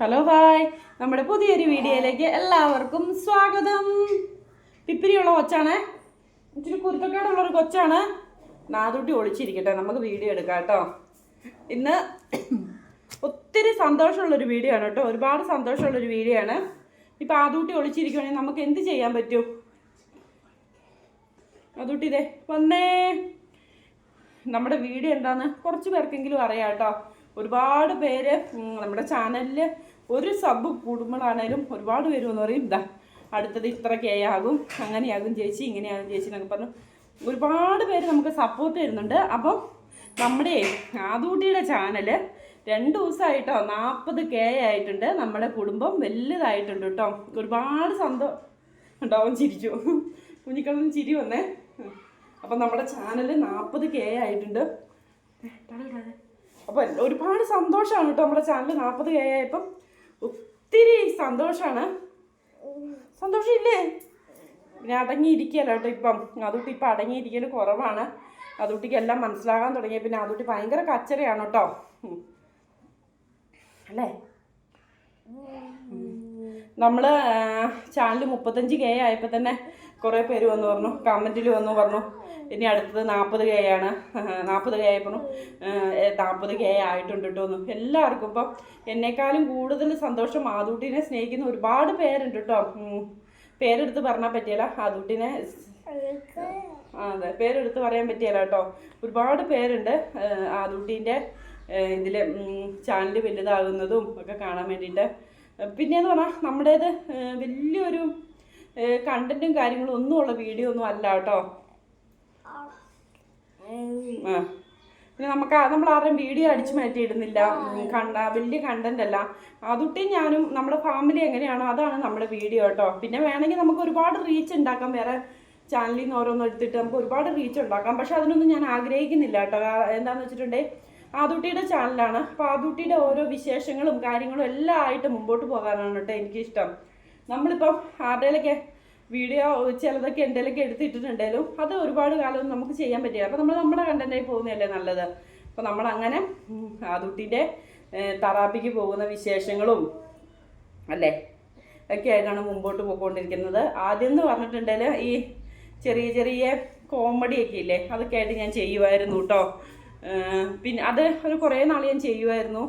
Hello hi നമ്മുടെ പുതിയൊരു വീഡിയോയിലേക്ക് എല്ലാവർക്കും സ്വാഗതം. പിപ്പിരിയുള്ള കൊച്ചാണ്. ഇച്ചിരി കുരുത്തക്കേടുള്ളൊരു കൊച്ചാണ്. നാദൂട്ടി ഒളിച്ചിരിക്കട്ടെ. നമുക്ക് വീഡിയോ എടുക്കാം കേട്ടോ. ഇന്ന് ഒത്തിരി സന്തോഷമുള്ളൊരു വീഡിയോ ആണ് കേട്ടോ. ഒരുപാട് സന്തോഷമുള്ളൊരു വീഡിയോ ആണ്. ഇപ്പം ആദൂട്ടി ഒളിച്ചിരിക്കുകയാണെങ്കിൽ നമുക്ക് എന്ത് ചെയ്യാൻ പറ്റും? ആദൂട്ടി ഇതേ വന്നേ. നമ്മുടെ വീഡിയോ എന്താന്ന് കുറച്ച് പേർക്കെങ്കിലും അറിയാം കേട്ടോ. ഒരുപാട് പേര് നമ്മുടെ ചാനലിൽ ഒരു സബ് കൂടുമ്പോഴാണേലും ഒരുപാട് പേര് എന്ന് പറയും ഇതാ അടുത്തത് ഇത്ര കെ ആകും അങ്ങനെയാകും ചേച്ചി ഇങ്ങനെയാകും ചേച്ചി എന്നൊക്കെ പറഞ്ഞു. ഒരുപാട് പേര് നമുക്ക് സപ്പോർട്ട് തരുന്നുണ്ട് അപ്പം നമ്മുടെ ആദൂട്ടിയുടെ ചാനൽ രണ്ട് ദിവസമായിട്ടോ നാൽപ്പത് കെ ആയിട്ടുണ്ട്. നമ്മുടെ കുടുംബം വലുതായിട്ടുണ്ട് കേട്ടോ. ഒരുപാട് സന്തോഷം ഉണ്ടാവും ചിരിച്ചു. കുഞ്ഞിക്കളൊന്നും ചിരി വന്നേ. അപ്പം നമ്മുടെ ചാനൽ നാൽപ്പത് കെ ആയിട്ടുണ്ട്. അപ്പോൾ ഒരുപാട് സന്തോഷമാണ് കേട്ടോ നമ്മുടെ ചാനൽ നാൽപ്പത് കെ ആയപ്പം. ഒത്തിരി സന്തോഷമാണ് സന്തോഷമില്ലേ? പിന്നെ അടങ്ങിയിരിക്കുകയല്ല കേട്ടോ ഇപ്പം. അതുകൊണ്ട് ഇപ്പം അടങ്ങിയിരിക്കൽ കുറവാണ്. അതുട്ടിക്ക് എല്ലാം മനസ്സിലാകാൻ തുടങ്ങിയ പിന്നെ അതുട്ടി ഭയങ്കര കച്ചറയാണ് കേട്ടോ. അല്ലേ? നമ്മൾ ചാനൽ മുപ്പത്തഞ്ച് കെ ആയപ്പോൾ തന്നെ കുറേ പേര് വന്നു പറഞ്ഞു. കമന്റിൽ വന്നു പറഞ്ഞു. ഇനി അടുത്തത് നാൽപ്പത് കെ ആണ്. നാൽപ്പത് കെ ആയപ്പോഴും നാൽപ്പത് കെ ആയിട്ടുണ്ട് കേട്ടോ എന്ന്. എല്ലാവർക്കും ഇപ്പം എന്നെക്കാളും കൂടുതൽ സന്തോഷം ആദൂട്ടിനെ സ്നേഹിക്കുന്ന ഒരുപാട് പേരുണ്ട് കേട്ടോ പേരെടുത്ത് പറഞ്ഞാൽ പറ്റിയല്ല ആദൂട്ടിനെ. അതെ പേരെടുത്ത് പറയാൻ പറ്റിയല്ല കേട്ടോ ഒരുപാട് പേരുണ്ട് ആദൂട്ടീന്റെ ഇതിൽ ചാനൽ വലുതാകുന്നതും ഒക്കെ കാണാൻ വേണ്ടിയിട്ട്. പിന്നെയെന്ന് പറഞ്ഞാൽ നമ്മുടേത് വലിയൊരു കണ്ടന്റും കാര്യങ്ങളും ഒന്നുമുള്ള വീഡിയോ ഒന്നും അല്ല കേട്ടോ ആ. പിന്നെ നമുക്ക് നമ്മൾ ആരുടെയും വീഡിയോ അടിച്ചു മാറ്റിയിടുന്നില്ല. കണ്ട വലിയ കണ്ടന്റ് അല്ല. അതുട്ടി ഞാനും നമ്മുടെ ഫാമിലി എങ്ങനെയാണോ അതാണ് നമ്മുടെ വീഡിയോ കേട്ടോ. പിന്നെ വേണമെങ്കിൽ നമുക്ക് ഒരുപാട് റീച്ച് ഉണ്ടാക്കാം. വേറെ ചാനലിൽ നിന്ന് ഓരോന്നും എടുത്തിട്ട് നമുക്ക് ഒരുപാട് റീച്ച് ഉണ്ടാക്കാം. പക്ഷെ അതിനൊന്നും ഞാൻ ആഗ്രഹിക്കുന്നില്ല കേട്ടോ. എന്താണെന്ന് വെച്ചിട്ടുണ്ടെങ്കിൽ ആദൂട്ടിയുടെ ചാനലാണ് അപ്പോൾ ആദുട്ടിയുടെ ഓരോ വിശേഷങ്ങളും കാര്യങ്ങളും എല്ലാം ആയിട്ട് മുമ്പോട്ട് പോകാനാണ് കേട്ടോ എനിക്കിഷ്ടം. നമ്മളിപ്പം ആരുടെയിലൊക്കെ വീഡിയോ ചിലതൊക്കെ എന്തെങ്കിലുമൊക്കെ എടുത്തിട്ടിട്ടുണ്ടെങ്കിലും അത് ഒരുപാട് കാലം നമുക്ക് ചെയ്യാൻ പറ്റില്ല. അപ്പോൾ നമ്മൾ നമ്മുടെ കണ്ടന്റായി പോകുന്നതല്ലേ നല്ലത്. അപ്പോൾ നമ്മളങ്ങനെ ആദൂട്ടിന്റെ തറാപ്പിക്ക് പോകുന്ന വിശേഷങ്ങളും അല്ലേ ഒക്കെ ആയിട്ടാണ് മുമ്പോട്ട് പോയിക്കൊണ്ടിരിക്കുന്നത്. ആദ്യം എന്ന് പറഞ്ഞിട്ടുണ്ടെങ്കിൽ ഈ ചെറിയ ചെറിയ കോമഡിയൊക്കെ ഇല്ലേ അതൊക്കെ ആയിട്ട് ഞാൻ ചെയ്യുമായിരുന്നു കേട്ടോ. പിന്നെ അത് ഒരു കുറേ നാൾ ഞാൻ ചെയ്യുമായിരുന്നു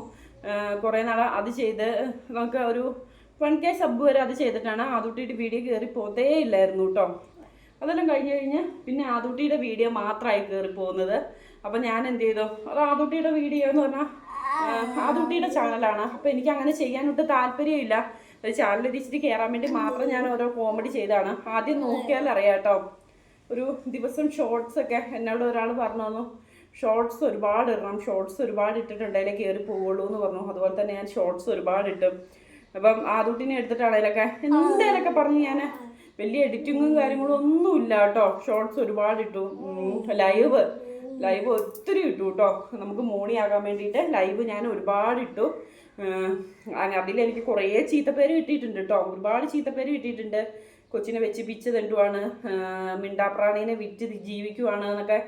കുറേ നാൾ അത് ചെയ്ത് നമുക്ക് ഒരു വൺ കെ സബ് വരെ അത് ചെയ്തിട്ടാണ് ആദൂട്ടിയുടെ വീഡിയോ കയറി പോതേ ഇല്ലായിരുന്നു കേട്ടോ അതെല്ലാം കഴിഞ്ഞ് കഴിഞ്ഞ് പിന്നെ ആദൂട്ടിയുടെ വീഡിയോ മാത്രമായി കയറി പോകുന്നത്. അപ്പം ഞാൻ എന്ത് ചെയ്തു? അത് ആദൂട്ടിയുടെ വീഡിയോ എന്ന് പറഞ്ഞാൽ ആദൂട്ടിയുടെ ചാനലാണ് അപ്പം എനിക്ക് അങ്ങനെ ചെയ്യാനൊട്ട് താല്പര്യമില്ല. ഒരു ചാനൽ ഇച്ചിരി കയറാൻ വേണ്ടി മാത്രം ഞാൻ ഓരോ കോമഡി ചെയ്താണ് ആദ്യം നോക്കിയാൽ അറിയാം കേട്ടോ ഒരു ദിവസം ഷോർട്സ് ഒക്കെ എന്നോട് ഒരാൾ പറഞ്ഞു തന്നു. ഷോർട്സ് ഒരുപാട് ഇടണം. ഷോർട്സ് ഒരുപാട് ഇട്ടിട്ടുണ്ടെങ്കിലേ കയറി പോവുള്ളൂ എന്ന് പറഞ്ഞു. അതുപോലെ തന്നെ ഞാൻ ഷോർട്സ് ഒരുപാട് ഇട്ടു. അപ്പം ആദൂട്ടിനെ എടുത്തിട്ടാണേലൊക്കെ എന്തേലൊക്കെ പറഞ്ഞു ഞാൻ വലിയ എഡിറ്റിങ്ങും കാര്യങ്ങളും ഒന്നും ഇല്ല കേട്ടോ. ഷോർട്സ് ഒരുപാട് ഇട്ടു. ലൈവ് ലൈവ് ഒത്തിരി ഇട്ടു കേട്ടോ. നമുക്ക് മോണിയാകാൻ വേണ്ടിയിട്ട് ലൈവ് ഞാൻ ഒരുപാട് ഇട്ടു. അതിലെനിക്ക് കുറേ ചീത്തപ്പേര് കിട്ടിയിട്ടുണ്ട് കേട്ടോ. ഒരുപാട് ചീത്തപ്പേര് കിട്ടിയിട്ടുണ്ട്. കൊച്ചിനെ വെച്ച് പിച്ച് തെണ്ടുവാണ്. മിണ്ടാപ്രാണീനെ വിറ്റ് ജീവിക്കുവാണ് എന്നൊക്കെ.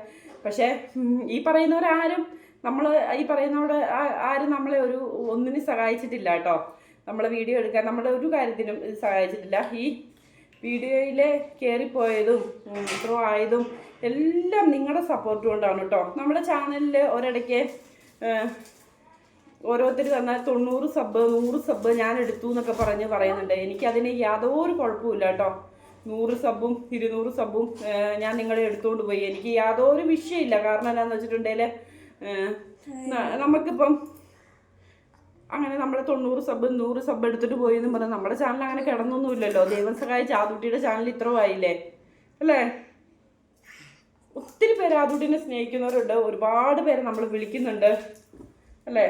പക്ഷേ ഈ പറയുന്നവരാരും നമ്മൾ ഈ പറയുന്നവരുടെ ആരും നമ്മളെ ഒരു ഒന്നിനും സഹായിച്ചിട്ടില്ല കേട്ടോ. നമ്മളെ വീഡിയോ എടുക്കാൻ നമ്മളെ ഒരു കാര്യത്തിനും ഇത് സഹായിച്ചിട്ടില്ല. ഈ വീഡിയോയിൽ കയറിപ്പോയതും ത്രോ ആയതും എല്ലാം നിങ്ങളുടെ സപ്പോർട്ട് കൊണ്ടാണ് കേട്ടോ. നമ്മുടെ ചാനലിൽ ഒരിടയ്ക്ക് ഓരോരുത്തർ തന്നാൽ തൊണ്ണൂറ് സബ് നൂറ് സബ് ഞാൻ എടുത്തു എന്നൊക്കെ പറഞ്ഞ് പറയുന്നുണ്ട്. എനിക്കതിന് യാതൊരു കുഴപ്പമില്ല കേട്ടോ. നൂറ് സബും ഇരുന്നൂറ് സബും ഞാൻ നിങ്ങളെ എടുത്തുകൊണ്ട് പോയി. എനിക്ക് യാതൊരു വിഷയമില്ല കാരണം എന്താണെന്ന് വെച്ചിട്ടുണ്ടെങ്കിൽ നമുക്കിപ്പം അങ്ങനെ നമ്മൾ തൊണ്ണൂറ് സബ് നൂറ് സബ് എടുത്തിട്ട് പോയി എന്ന് പറഞ്ഞാൽ നമ്മുടെ ചാനൽ അങ്ങനെ കിടന്നൊന്നുമില്ലല്ലോ. ദൈവം സഹായിച്ച് ആദുട്ടിയുടെ ചാനൽ ഇത്ര ആയില്ലേ അല്ലേ? ഒത്തിരി പേര് ആദുട്ടിനെ സ്നേഹിക്കുന്നവരുണ്ട്. ഒരുപാട് പേര് നമ്മൾ വിളിക്കുന്നുണ്ട്. അല്ലേ?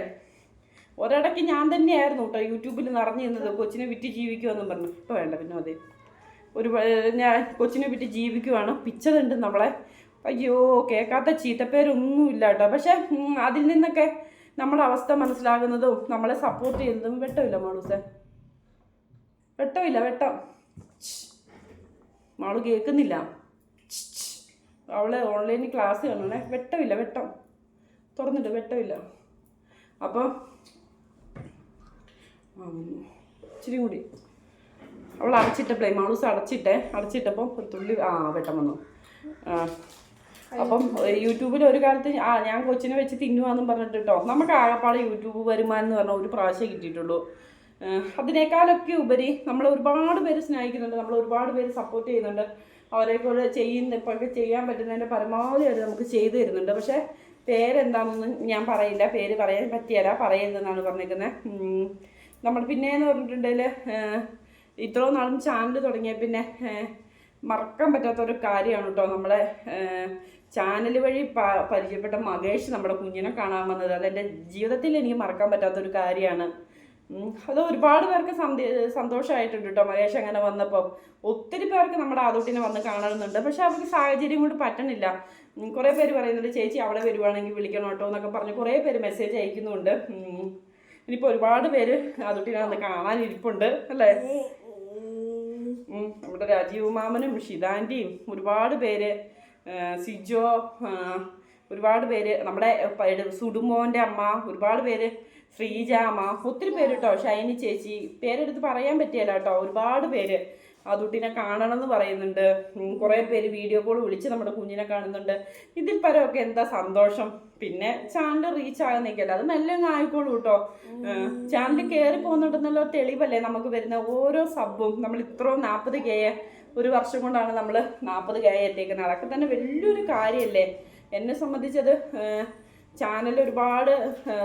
ഒരിടയ്ക്ക് ഞാൻ തന്നെയായിരുന്നു കേട്ടോ യൂട്യൂബിൽ നിറഞ്ഞു നിന്നത്. കൊച്ചിനെ വിറ്റ് ജീവിക്കുമെന്നും പറഞ്ഞു. ഇപ്പോൾ വേണ്ട പിന്നെ അതെ ഒരു ഞാൻ കൊച്ചിനെ വിറ്റ് ജീവിക്കുവാണ്. പിച്ചതുണ്ട് നമ്മളെ. അയ്യോ കേൾക്കാത്ത ചീത്തപ്പേരൊന്നും ഇല്ല കേട്ടോ പക്ഷേ അതിൽ നിന്നൊക്കെ നമ്മുടെ അവസ്ഥ മനസ്സിലാകുന്നതും നമ്മളെ സപ്പോർട്ട് ചെയ്യുന്നതും വെട്ടമില്ല മാളൂസെ വെട്ടമില്ല വെട്ടം. മാൾ കേൾക്കുന്നില്ല. അവളെ ഓൺലൈനിൽ ക്ലാസ് കാണണേ വെട്ടമില്ല വെട്ടം. തുറന്നിട്ട് വെട്ടമില്ല. അപ്പോൾ ഇച്ചിരി കൂടി. അവൾ അടച്ചിട്ടപ്പോഴേ മാളൂസ് അടച്ചിട്ടേ. അടച്ചിട്ടപ്പോൾ ഒരു തുള്ളി ആ വെട്ടം വന്നു. അപ്പം യൂട്യൂബിൽ ഒരു കാലത്ത് ആ ഞാൻ കൊച്ചിനെ വെച്ച് തിന്നുവാന്നും പറഞ്ഞിട്ട് കേട്ടോ നമുക്ക് ആകപ്പാടെ യൂട്യൂബ് വരുമാനം എന്ന് പറഞ്ഞാൽ ഒരു പ്രാവശ്യം കിട്ടിയിട്ടുള്ളൂ. അതിനേക്കാളൊക്കെ ഉപരി നമ്മൾ ഒരുപാട് പേര് സ്നേഹിക്കുന്നുണ്ട് നമ്മൾ ഒരുപാട് പേര് സപ്പോർട്ട് ചെയ്യുന്നുണ്ട്. അവരെ പോലെ ചെയ്യുന്ന ഇപ്പോഴൊക്കെ ചെയ്യാൻ പറ്റുന്നതിന്റെ പരമാവധി അവർ നമുക്ക് ചെയ്തു തരുന്നുണ്ട്. പക്ഷേ പേരെന്താണെന്ന് ഞാൻ പറയില്ല. പേര് പറയാൻ പറ്റിയല്ല പറയരുതെന്നാണ് പറഞ്ഞേക്കുന്നത് നമ്മൾ പിന്നെയെന്ന് പറഞ്ഞിട്ടുണ്ടെങ്കിൽ ഇത്രയും നാളും ചാനൽ തുടങ്ങിയ പിന്നെ മറക്കാൻ പറ്റാത്ത ഒരു കാര്യമാണ് കേട്ടോ നമ്മളെ ചാനൽ വഴി പരിചയപ്പെട്ട മകേഷ് നമ്മുടെ കുഞ്ഞിനെ കാണാൻ വന്നത്. അതെന്റെ ജീവിതത്തിൽ എനിക്ക് മറക്കാൻ പറ്റാത്തൊരു കാര്യമാണ്. അത് ഒരുപാട് പേർക്ക് സന്തോ സന്തോഷമായിട്ടുണ്ട് കേട്ടോ മകേഷ് അങ്ങനെ വന്നപ്പോൾ ഒത്തിരി പേർക്ക് നമ്മുടെ ആദോട്ടിനെ വന്ന് കാണണമെന്നുണ്ട് പക്ഷെ അവർക്ക് സാഹചര്യം കൊണ്ട് പറ്റണില്ല. കുറേ പേര് പറയുന്നുണ്ട് ചേച്ചി അവിടെ വരുവാണെങ്കിൽ വിളിക്കണം കേട്ടോ എന്നൊക്കെ പറഞ്ഞ് കുറേ പേര് മെസ്സേജ് അയക്കുന്നുണ്ട്. ഇനിയിപ്പോൾ ഒരുപാട് പേര് ആദോട്ടിനെ വന്ന് കാണാനിരിപ്പുണ്ട് അല്ലേ? ഉം, നമ്മുടെ രാജീവ് മാമനും ഷിതാന്റെയും ഒരുപാട് പേര് സിജോ ഒരുപാട് പേര് നമ്മുടെ സുടുമോന്റെ അമ്മ ഒരുപാട് പേര് ശ്രീജ അമ്മ ഒത്തിരി പേര് കേട്ടോ ഷൈനി ചേച്ചി പേരെടുത്ത് പറയാൻ പറ്റിയല്ല കേട്ടോ ഒരുപാട് പേര്. ആ കുട്ടിനെ കാണണം എന്ന് പറയുന്നുണ്ട് കുറേ പേര് വീഡിയോ കോൾ വിളിച്ച് നമ്മുടെ കുഞ്ഞിനെ കാണുന്നുണ്ട്. ഇതിൽ പരമൊക്കെ എന്താ സന്തോഷം? പിന്നെ ചാനൽ റീച്ച് ആകാൻ അത് മെല്ലെ ആയിക്കോളൂ കേട്ടോ. ചാനൽ കയറി പോകുന്നുണ്ടെന്നുള്ള തെളിവല്ലേ നമുക്ക് വരുന്ന ഓരോ സബും. നമ്മൾ ഇത്രയും നാൽപ്പത് കെ ഒരു വർഷം കൊണ്ടാണ് നമ്മൾ നാൽപ്പത് കെ എത്തിക്കുന്നത് അതൊക്കെ തന്നെ വലിയൊരു കാര്യമല്ലേ എന്നെ സംബന്ധിച്ചത് ചാനൽ ഒരുപാട്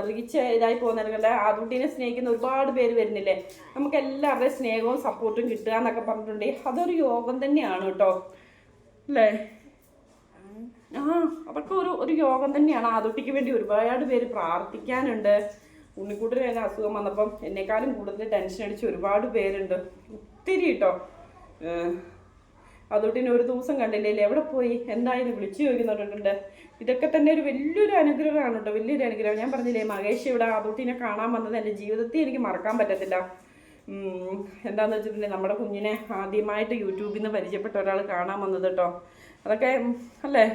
റീച്ച് ഇതായി പോകുന്നവരുടെ ആദുട്ടീനെ സ്നേഹിക്കുന്ന ഒരുപാട് പേര് വരുന്നില്ലേ? നമുക്ക് എല്ലാവരുടെയും സ്നേഹവും സപ്പോർട്ടും കിട്ടുക എന്നൊക്കെ പറഞ്ഞിട്ടുണ്ടെങ്കിൽ അതൊരു യോഗം തന്നെയാണ് കേട്ടോ. അല്ലേ? ആ അതൊക്കെ ഒരു ഒരു യോഗം തന്നെയാണ്. ആദുട്ടിക്ക് വേണ്ടി ഒരുപാട് പേര് പ്രാർത്ഥിക്കാനുണ്ട്. ഉണ്ണിക്കൂട്ടിന് തന്നെ അസുഖം വന്നപ്പം എന്നെക്കാളും കൂടുതൽ ടെൻഷൻ അടിച്ച് ഒരുപാട് പേരുണ്ട്. ഒത്തിരി കേട്ടോ. അതുകൊണ്ടിന് ഒരു ദിവസം കണ്ടില്ലേ? എവിടെ പോയി? എന്തായെന്ന് വിളിച്ചു ചോദിക്കുന്നുണ്ട് ഇതൊക്കെ തന്നെ ഒരു വലിയൊരു അനുഗ്രഹമാണ് കേട്ടോ. വലിയൊരു അനുഗ്രഹം. ഞാൻ പറഞ്ഞില്ലേ മഹേഷ് ഇവിടെ അതുട്ടിനെ കാണാൻ വന്നത് എന്റെ ജീവിതത്തിൽ എനിക്ക് മറക്കാൻ പറ്റത്തില്ല. എന്താണെന്ന് വെച്ചിട്ടുണ്ടെങ്കിൽ നമ്മുടെ കുഞ്ഞിനെ ആദ്യമായിട്ട് യൂട്യൂബിൽ നിന്ന് പരിചയപ്പെട്ട ഒരാൾ കാണാൻ വന്നത് കേട്ടോ. അതൊക്കെ അല്ലേ?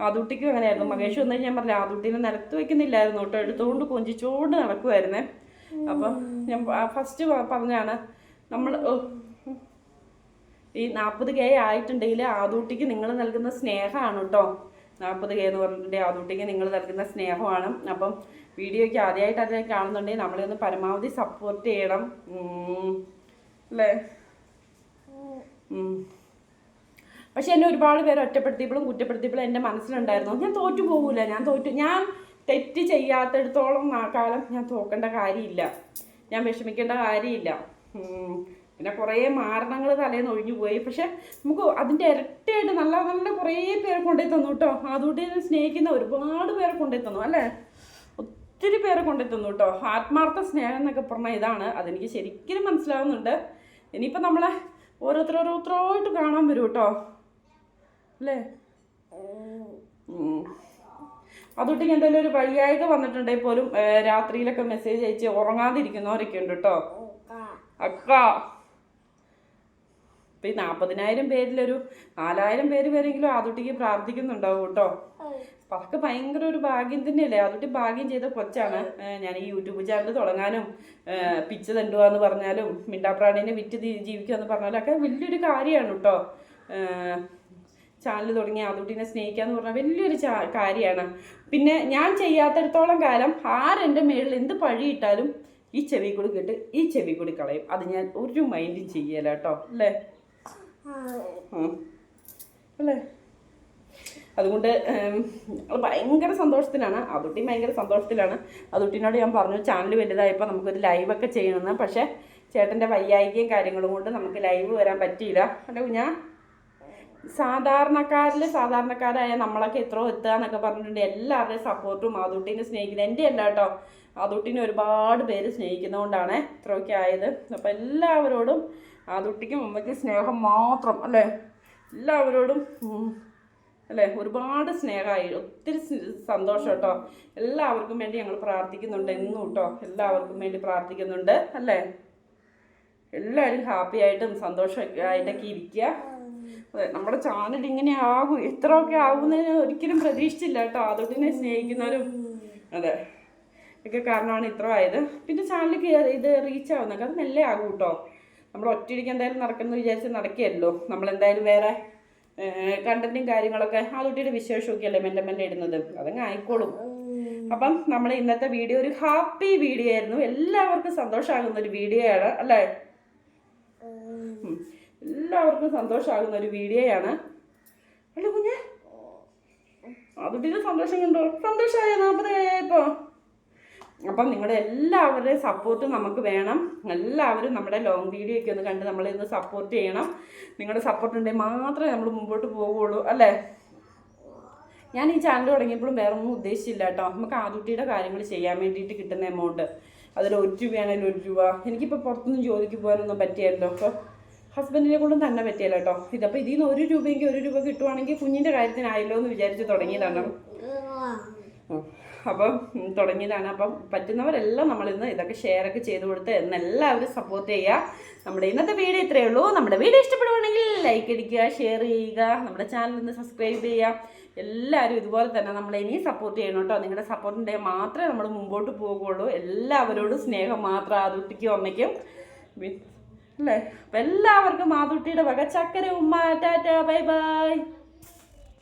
ആതുട്ടിക്കും അങ്ങനെയായിരുന്നു. മഹേഷ് വന്നു ഞാൻ പറഞ്ഞു ആദൂട്ടിനെ നിരത്ത് വെക്കുന്നില്ലായിരുന്നു കേട്ടോ. എടുത്തുകൊണ്ട് കൊഞ്ചിച്ചോണ്ട് നടക്കുമായിരുന്നേ അപ്പം ഞാൻ ഫസ്റ്റ് പറഞ്ഞാണ് നമ്മൾ ഈ നാൽപ്പത് കെ ആയിട്ടുണ്ടെങ്കിൽ ആദൂട്ടിക്ക് നിങ്ങൾ നൽകുന്ന സ്നേഹമാണ് കേട്ടോ നാൽപ്പത് കെ എന്ന് പറഞ്ഞിട്ടുണ്ടെങ്കിൽ ആദൂട്ടിക്ക് നിങ്ങൾ നൽകുന്ന സ്നേഹമാണ് അപ്പം വീഡിയോയ്ക്ക് ആദ്യമായിട്ട് അതിനെ കാണുന്നുണ്ടെങ്കിൽ നമ്മളെ ഒന്ന് പരമാവധി സപ്പോർട്ട് ചെയ്യണം. അല്ലേ. പക്ഷെ എന്നെ ഒരുപാട് പേര് ഒറ്റപ്പെടുത്തിയപ്പോഴും കുറ്റപ്പെടുത്തിയപ്പോഴും എന്റെ മനസ്സിലുണ്ടായിരുന്നു ഞാൻ തോറ്റു പോകൂല ഞാൻ തോറ്റു ഞാൻ തെറ്റ് ചെയ്യാത്തടത്തോളം ആ കാലം ഞാൻ തോക്കേണ്ട കാര്യമില്ല ഞാൻ വിഷമിക്കേണ്ട കാര്യമില്ല. പിന്നെ കുറേ മാരണങ്ങൾ തലേന്ന് ഒഴിഞ്ഞു പോയി. പക്ഷെ നമുക്ക് അതിന്റെ ഇരട്ടിയായിട്ട് നല്ല നല്ല കുറേ പേരെ കൊണ്ടേ തന്നു കേട്ടോ. അതുകൊണ്ട് സ്നേഹിക്കുന്ന ഒരുപാട് പേരെ കൊണ്ടേ തന്നു അല്ലേ? ഒത്തിരി പേരെ കൊണ്ടേ തന്നു കേട്ടോ. ആത്മാർത്ഥ സ്നേഹം എന്നൊക്കെ പറഞ്ഞാൽ ഇതാണ്. അതെനിക്ക് ശരിക്കും മനസ്സിലാവുന്നുണ്ട്. ഇനിയിപ്പോൾ നമ്മളെ ഓരോരുത്തർ ഓരോരുത്തരായിട്ട് കാണാൻ വരും കേട്ടോ. അല്ലേ? അതുകൊണ്ട് അതുകൊണ്ടിക്ക് എന്തെങ്കിലും ഒരു വഴിയായിട്ട് വന്നിട്ടുണ്ടെങ്കിൽ പോലും രാത്രിയിലൊക്കെ മെസ്സേജ് അയച്ച് ഉറങ്ങാതിരിക്കുന്നവരൊക്കെ ഉണ്ട് കേട്ടോ. അക്ക. ഇപ്പം ഈ നാൽപ്പതിനായിരം പേരിലൊരു നാലായിരം പേര് വരെങ്കിലും ആദുട്ടിക്ക് പ്രാർത്ഥിക്കുന്നുണ്ടാവും കേട്ടോ. അപ്പം അതൊക്കെ ഭയങ്കര ഒരു ഭാഗ്യം തന്നെയല്ലേ? ആദുട്ടി ഭാഗ്യം ചെയ്ത കൊച്ചാണ്. ഞാൻ ഈ യൂട്യൂബ് ചാനൽ തുടങ്ങാനും പിച്ച് തണ്ടുക തണ്ടുവാന്ന് പറഞ്ഞാലും മിണ്ടാപ്രാണീനെ വിറ്റ് ജീവിക്കുക എന്ന് പറഞ്ഞാലും ഒക്കെ വലിയൊരു കാര്യമാണ് കേട്ടോ. ചാനൽ തുടങ്ങി ആദുട്ടിനെ സ്നേഹിക്കുക എന്ന് പറഞ്ഞാൽ വലിയൊരു കാര്യമാണ്. പിന്നെ ഞാൻ ചെയ്യാത്തടത്തോളം കാലം ആരെന്റെ മേളിൽ എന്ത് പഴിയിട്ടാലും ഈ ചെവി കൂടി കിട്ടും ഈ ചെവി കൂടി കളയും. അത് ഞാൻ ഒരു മൈൻഡും ചെയ്യല കേട്ടോ അല്ലേ. അല്ലേ? അതുകൊണ്ട് ഭയങ്കര സന്തോഷത്തിലാണ് അതുട്ടി ഭയങ്കര സന്തോഷത്തിലാണ്. അതുട്ടിനോട് ഞാൻ പറഞ്ഞു ചാനൽ വലുതായപ്പോൾ നമുക്കൊരു ലൈവൊക്കെ ചെയ്യണമെന്ന്. പക്ഷേ ചേട്ടന്റെ വയ്യായികയും കാര്യങ്ങളും കൊണ്ട് നമുക്ക് ലൈവ് വരാൻ പറ്റിയില്ല. അല്ല കുഞ്ഞാ സാധാരണക്കാരിൽ സാധാരണക്കാരായ നമ്മളൊക്കെ എത്രയോ എത്തുക എന്നൊക്കെ പറഞ്ഞിട്ടുണ്ട്. എല്ലാവരുടെയും സപ്പോർട്ടും ആദൂട്ടിനെ സ്നേഹിക്കുന്നത് എന്റെ അല്ല കേട്ടോ അതുട്ടിനെ ഒരുപാട് പേര് സ്നേഹിക്കുന്നതുകൊണ്ടാണ് ഇത്രയൊക്കെ ആയത്. അപ്പോൾ എല്ലാവരോടും ആദൂട്ടിക്കും അമ്മയ്ക്ക് സ്നേഹം മാത്രം അല്ലേ? എല്ലാവരോടും അല്ലേ? ഒരുപാട് സ്നേഹമായി. ഒത്തിരി സന്തോഷം കേട്ടോ. എല്ലാവർക്കും വേണ്ടി ഞങ്ങൾ പ്രാർത്ഥിക്കുന്നുണ്ട് എന്നും കേട്ടോ. എല്ലാവർക്കും വേണ്ടി പ്രാർത്ഥിക്കുന്നുണ്ട് അല്ലേ? എല്ലാവരും ഹാപ്പി ആയിട്ടും സന്തോഷമായിട്ടൊക്കെ ഇരിക്കുക. അതെ നമ്മുടെ ചാനൽ ഇങ്ങനെ ആകും. ഇത്രയൊക്കെ ആകുന്നതിന് ഒരിക്കലും പ്രതീക്ഷിച്ചില്ല കേട്ടോ. ആദ്യത്തിനെ സ്നേഹിക്കുന്നവരും അതെ ഒക്കെ കാരണമാണ് ഇത്ര ആയത്. പിന്നെ ചാനലിൽ ഇത് റീച്ച് ആവുന്നൊക്കെ അത് മെല്ലെ ആകും കേട്ടോ. നമ്മൾ ഒറ്റയ്ക്ക് എന്തായാലും നടക്കുന്നു വിചാരിച്ച് നടക്കുകയല്ലോ. നമ്മളെന്തായാലും വേറെ കണ്ടന്റും കാര്യങ്ങളൊക്കെ ആ കുട്ടിയുടെ വിശേഷമൊക്കെ അല്ലേ മെല്ലെ മെല്ലെ ഇടുന്നത്. അതങ്ങ് ആയിക്കോളും. അപ്പം നമ്മൾ ഇന്നത്തെ വീഡിയോ ഒരു ഹാപ്പി വീഡിയോ ആയിരുന്നു. എല്ലാവർക്കും സന്തോഷമാകുന്ന ഒരു വീഡിയോ ആണ് അല്ലേ. എല്ലാവർക്കും സന്തോഷമാകുന്ന ഒരു വീഡിയോ ആണ്. അല്ലേ കുഞ്ഞെ? അതുട്ടിന് സന്തോഷം കണ്ടോ? സന്തോഷമായ നാൽപ്പത് കഴിയായപ്പോ അപ്പം നിങ്ങളുടെ എല്ലാവരുടെയും സപ്പോർട്ട് നമുക്ക് വേണം. എല്ലാവരും നമ്മുടെ ലോങ് വീഡിയോ ഒക്കെ ഒന്ന് കണ്ട് നമ്മളെ ഒന്ന് സപ്പോർട്ട് ചെയ്യണം. നിങ്ങളുടെ സപ്പോർട്ട് ഉണ്ടെങ്കിൽ മാത്രമേ നമ്മൾ മുമ്പോട്ട് പോവുകയുള്ളൂ അല്ലേ? ഞാൻ ഈ ചാനൽ തുടങ്ങിയപ്പോഴും വേറെ ഒന്നും ഉദ്ദേശിച്ചില്ല കേട്ടോ. നമുക്ക് ആദ്യട്ടിയുടെ കാര്യങ്ങൾ ചെയ്യാൻ വേണ്ടിയിട്ട് കിട്ടുന്ന എമൗണ്ട് അതിൽ ഒരു രൂപയാണെങ്കിലും ഒരു രൂപ. എനിക്കിപ്പോൾ പുറത്തൊന്നും ജോലിക്ക് പോകാനൊന്നും പറ്റിയല്ലോ അപ്പോൾ ഹസ്ബൻഡിനെ കൊണ്ടും തന്നെ പറ്റിയല്ലോ കേട്ടോ? ഇതപ്പോൾ ഇതിൽ നിന്ന് ഒരു രൂപയെങ്കിൽ ഒരു രൂപ കിട്ടുവാണെങ്കിൽ കുഞ്ഞിന്റെ കാര്യത്തിനായല്ലോ എന്ന് വിചാരിച്ച് തുടങ്ങിയതാണ്. അപ്പം തുടങ്ങിയതാണ്. അപ്പം പറ്റുന്നവരെല്ലാം നമ്മളിന്ന് ഇതൊക്കെ ഷെയർ ഒക്കെ ചെയ്ത് കൊടുത്ത് എന്നെല്ലാവരും സപ്പോർട്ട് ചെയ്യുക. നമ്മുടെ ഇന്നത്തെ വീഡിയോ ഇത്രയേ ഉള്ളൂ. നമ്മുടെ വീഡിയോ ഇഷ്ടപ്പെടുവാണെങ്കിൽ ലൈക്ക് അടിക്കുക ഷെയർ ചെയ്യുക നമ്മുടെ ചാനൽ ഒന്ന് സബ്സ്ക്രൈബ് ചെയ്യുക. എല്ലാവരും ഇതുപോലെ തന്നെ നമ്മളെ ഇനിയും സപ്പോർട്ട് ചെയ്യണം കേട്ടോ. നിങ്ങളുടെ സപ്പോർട്ടിന്റെ മാത്രമേ നമ്മൾ മുമ്പോട്ട് പോകുള്ളൂ. എല്ലാവരോടും സ്നേഹം മാത്രം ആദുട്ടിക്കും അമ്മയ്ക്കും. അല്ലേ? അപ്പം എല്ലാവർക്കും ആദുട്ടിയുടെ വക ചക്കര ഉമ്മ ടാറ്റ ബൈ ബൈ.